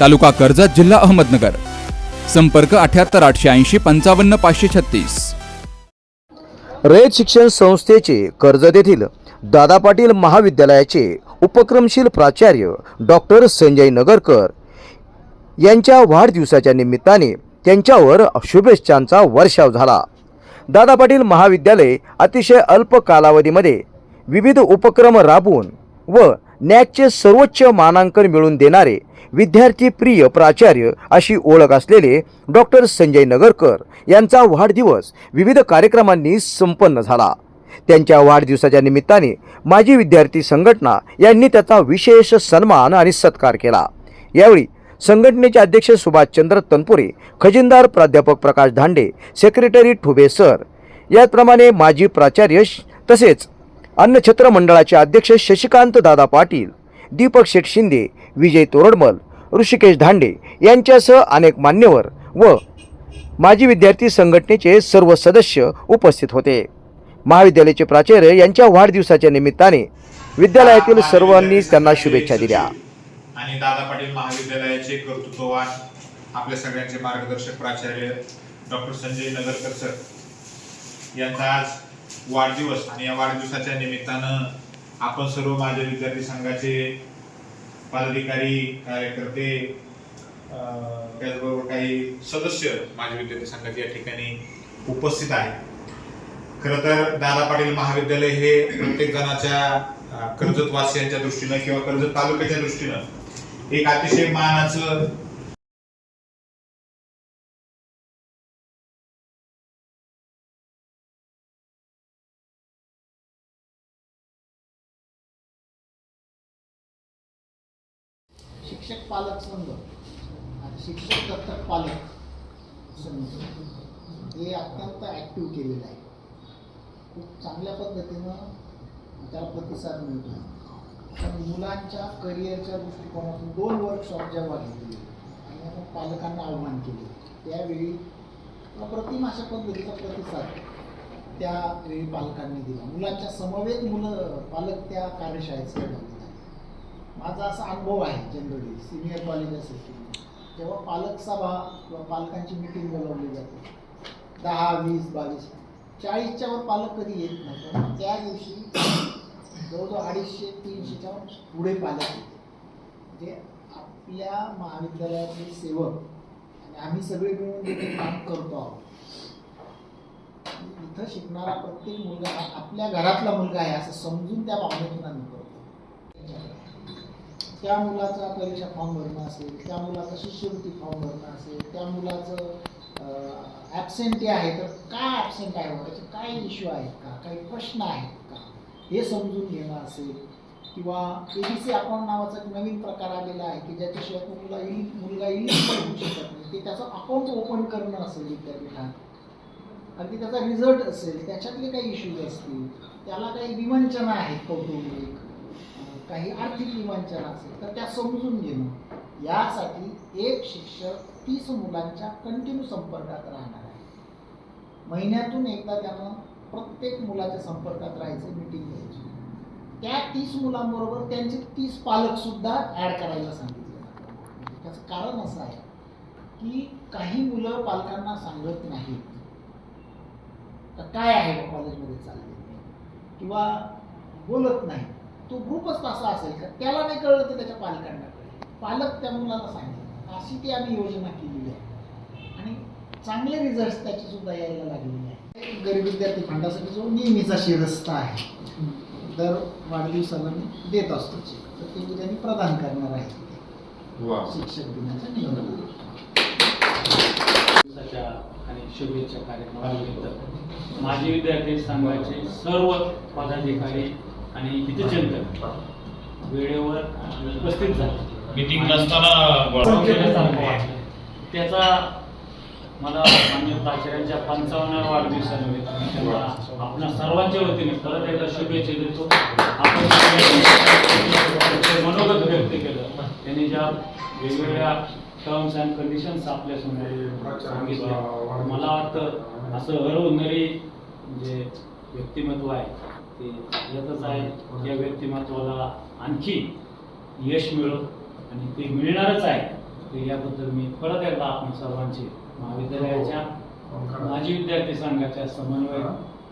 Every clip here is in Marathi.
तालुका कर्जत जिल्हा अहमदनगर. संपर्क अठ्याहत्तर आठशे ऐंशी पंचावन्न पाचशे छत्तीस. रयत शिक्षण संस्थेचे कर्जत येथील दादा पाटील महाविद्यालयाचे उपक्रमशील प्राचार्य डॉक्टर संजय नगरकर यांच्या वाढदिवसाच्या निमित्ताने त्यांच्यावर शुभेच्छांचा वर्षाव झाला. दादा पाटील महाविद्यालय अतिशय अल्प कालावधीमध्ये विविध उपक्रम राबवून व नॅकचे सर्वोच्च मानांकन मिळवून देणारे विद्यार्थी प्रिय प्राचार्य अशी ओळख असलेले डॉक्टर संजय नगरकर यांचा वाढदिवस विविध कार्यक्रमांनी संपन्न झाला. त्यांच्या वाढदिवसाच्या निमित्ताने माजी विद्यार्थी संघटना यांनी त्याचा विशेष सन्मान आणि सत्कार केला. यावेळी संघटनेचे अध्यक्ष सुभाषचंद्र तनपुरे खजिनदार प्राध्यापक प्रकाश धांडे सेक्रेटरी ठुबे सर याचप्रमाणे माजी प्राचार्य श- तसेच अन्नछत्र मंडळाचे अध्यक्ष शशिकांत दादा पाटील दीपक शेठ शिंदे विजय तोरडमल ऋषिकेश धांडे यांच्यासह अनेक मान्यवर व माजी विद्यार्थी संघटनेचे सर्व सदस्य उपस्थित होते. महाविद्यालयाचे प्राचार्य यांच्या वाढदिवसाच्या निमित्ताने विद्यालयातील सर्वांनी त्यांना शुभेच्छा दिल्या. आणि दादा पाटील महाविद्यालयाचे कर्तृत्ववान आपल्या सगळ्यांचे मार्गदर्शक प्राचार्य डॉक्टर संजय नगरकर सर यांचा आज वाढदिवस आणि या वाढदिवसाच्या निमित्तानं आपण सर्व माझ्या विद्यार्थी संघाचे पदाधिकारी कार्यकर्ते त्याचबरोबर काही सदस्य माझ्या विद्यार्थी संघाचे या ठिकाणी उपस्थित आहेत. खरं तर दादा पाटील महाविद्यालय हे प्रत्येक जणाच्या कर्जतवासियांच्या दृष्टीनं किंवा कर्जत तालुक्याच्या दृष्टीनं एक अतिशय मानाचं शिक्षक पालक संघ. आणि शिक्षक दत्तक पालक संघ. हे अत्यंत ॲक्टिव्ह केलेलं आहे. खूप चांगल्या पद्धतीनं त्याला प्रतिसाद मिळतो पण मुलांच्या करिअरच्या दृष्टिकोनातून दोन वर्कशॉप जेव्हा घेतले आणि आपण पालकांना आव्हान केले त्यावेळी अप्रतिम अशा पद्धतीचा प्रतिसाद त्यावेळी पालकांनी दिला. मुलांच्या समवेत मुलं पालक त्या कार्यशाळेत सहभागी माझा असा अनुभव आहे जनरली सिनियर कॉलेज असेल जेव्हा पालक सभा किंवा पालकांची मिटिंग बोलावली जाते दहा वीस बावीस चाळीसच्या वर पालक कधी येत नाही. पण त्या दिवशी जवळजवळ अडीचशे तीनशेच्या पुढे पालक येते जे म्हणजे आपल्या महाविद्यालयातले सेवक आणि आम्ही सगळे मिळून काम करतो आहोत. इथं शिकणारा प्रत्येक मुलगा आपल्या घरातला मुलगा आहे असं समजून त्या भावनेतून आम्ही करतो त्या मुलाचा परीक्षा फॉर्म भरणं असेल त्या मुलाचा शिष्यवृत्ती फॉर्म भरणं असेल त्या मुलाचं ॲबसेंटी आहे तर काय ॲबसेंट आहे? त्याचे काय इश्यू आहेत का? काही प्रश्न आहेत का? हे समजून घेणं असेल किंवा ए बी सी अकाउंट नावाचा एक नवीन प्रकार आलेला आहे की ज्याच्याशिवाय तो मुला इल मुलगा इलिजिबल होऊ शकत नाही. ते त्याचं अकाउंट ओपन करणं असेल विद्यापीठात. अगदी त्याचा रिझल्ट असेल त्याच्यातले काही इश्यूज असतील त्याला काही विवंचना आहेत कौटुंबिक. असेल काही आर्थिक विवंचना असेल तर त्या समजून घेणं. यासाठी एक शिक्षक तीस मुलांच्या कंटिन्यू संपर्कात राहणार आहे. महिन्यातून एकदा त्यानं प्रत्येक मुलाच्या संपर्कात राहायचं मिटिंग घ्यायची. त्या तीस मुलांबरोबर त्यांचे तीस पालक सुद्धा ॲड करायला सांगितले जातात. त्याचं कारण असं आहे की काही मुलं पालकांना सांगत नाहीत. तर काय आहे कॉलेजमध्ये चालले किंवा बोलत नाही तो ग्रुपच तसा असेल का? त्याला नाही कळलं तर त्याच्या पालकांना कळेल. पालक त्या मुलाला सांगितलं अशी ती आम्ही योजना केलेली आहे. आणि चांगले रिझल्ट त्याचे सुद्धा यायला लागलेले आहे. गरीब विद्यार्थी फंडासाठी जो नेहमीचा शिरस्ता आहे. दर वाढदिवसाला मी देत असतो. तर ते उद्या मी प्रदान करणार आहे. शिक्षक दिनाच्या दिवसाच्या आणि शुभेच्छा कार्यक्रमानिमित्त. माजी विद्यार्थी संघाचे सर्व पदाधिकारी आणि हितचिंतक वेळेवर उपस्थित झाले. मीटिंग आहे. त्याचा मला मान्य प्राचार्यांच्या पंचावन्न वाढदिवसानिमित्त मी त्यांना आपल्या सर्वांच्या वतीने परत एकदा शुभेच्छा देतो. आपण मनोगत व्यक्त केलं. त्यांनी ज्या वेगवेगळ्या टर्म्स अँड कंडिशन्स आपल्यासमोर सांगितल्या मला वाटतं असं हरवणारी जे व्यक्तिमत्व आहे ते येतच आहे त्या व्यक्तिमत्वाला आणखी यश मिळो आणि ते मिळणारच आहे ते याबद्दल मी परत एकदा आपण सर्वांचे महाविद्यालयाच्या माजी विद्यार्थी संघाच्या समन्वय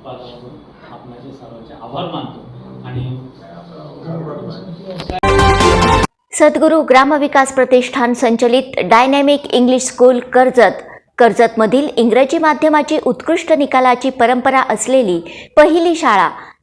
पदावरून आपणाचे सर्वांचे आभार मानतो आणि सद्गुरू ग्रामविकास प्रतिष्ठान संचलित डायनॅमिक इंग्लिश स्कूल कर्जत. कर्जतमधील इंग्रजी माध्यमाची उत्कृष्ट निकालाची परंपरा असलेली पहिली शाळा